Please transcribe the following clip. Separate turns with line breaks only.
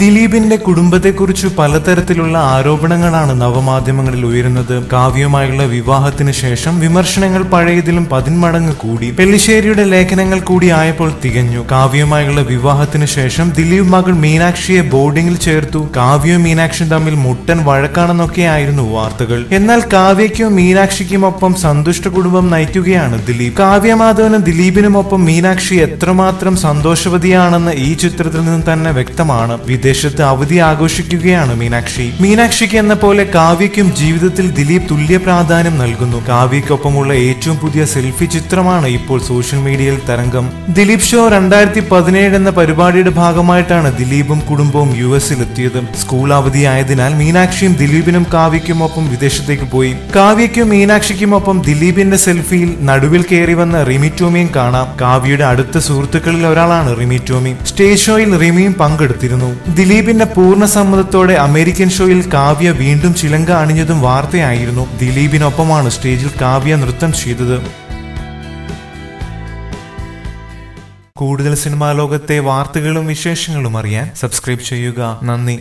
ദിലീപിന്റെ കുടുംബത്തെക്കുറിച്ച് പലതരത്തിലുള്ള ആരോപണങ്ങളാണ് നവമാധ്യമങ്ങളിൽ ഉയരുന്നത്. കാവ്യമായുള്ള വിവാഹത്തിന് ശേഷം വിമർശനങ്ങൾ പഴയതിലും പതിന്മടങ്ങ് കൂടി. പെല്ലിശ്ശേരിയുടെ ലേഖനങ്ങൾ കൂടി ആയപ്പോൾ തികഞ്ഞു. കാവ്യമായുള്ള വിവാഹത്തിന് ശേഷം ദിലീപ് മകൾ മീനാക്ഷിയെ ബോർഡിംഗിൽ ചേർത്തു. കാവ്യവും മീനാക്ഷിയും തമ്മിൽ മുട്ടൻ വഴക്കാണെന്നൊക്കെയായിരുന്നു വാർത്തകൾ. എന്നാൽ കാവ്യയ്ക്കും മീനാക്ഷിക്കും ഒപ്പം സന്തുഷ്ട കുടുംബം നയിക്കുകയാണ് ദിലീപ്. കാവ്യമാധവനും ദിലീപിനുമൊപ്പം മീനാക്ഷി എത്രമാത്രം സന്തോഷവതിയാണെന്ന് ഈ ചിത്രത്തിൽ നിന്ന് തന്നെ വ്യക്തമാണ്. വിദേശത്ത് അവധി ആഘോഷിക്കുകയാണ് മീനാക്ഷി. മീനാക്ഷിക്ക് എന്ന പോലെ കാവ്യയ്ക്കും ജീവിതത്തിൽ ദിലീപ് തുല്യ പ്രാധാന്യം നൽകുന്നു. കാവ്യയ്ക്കൊപ്പമുള്ള ഏറ്റവും പുതിയ സെൽഫി ചിത്രമാണ് ഇപ്പോൾ സോഷ്യൽ മീഡിയയിൽ തരംഗം. ദിലീപ് ഷോ രണ്ടായിരത്തി പതിനേഴ് എന്ന പരിപാടിയുടെ ഭാഗമായിട്ടാണ് ദിലീപും കുടുംബവും യു എസിലെത്തിയത് സ്കൂൾ അവധിയായതിനാൽ മീനാക്ഷിയും ദിലീപിനും കാവ്യയ്ക്കും ഒപ്പം വിദേശത്തേക്ക് പോയി. കാവ്യയ്ക്കും മീനാക്ഷിക്കും ഒപ്പം ദിലീപിന്റെ സെൽഫിയിൽ നടുവിൽ കയറി വന്ന റിമി ടോമിയും കാണാം. കാവ്യയുടെ അടുത്ത സുഹൃത്തുക്കളിൽ ഒരാളാണ് റിമി ടോമി. സ്റ്റേജ് ഷോയിൽ റിമിയും പങ്കെടുത്തിരുന്നു. ദിലീപിന്റെ പൂർണ സമ്മതത്തോടെ അമേരിക്കൻ ഷോയിൽ കാവ്യ വീണ്ടും ചിലങ്ക അണിഞ്ഞതും വാർത്തയായിരുന്നു. ദിലീപിനൊപ്പമാണ് സ്റ്റേജിൽ കാവ്യ നൃത്തം ചെയ്തത്. കൂടുതൽ സിനിമാ ലോകത്തെ വാർത്തകളും വിശേഷങ്ങളും അറിയാൻ സബ്സ്ക്രൈബ് ചെയ്യുക. നന്ദി.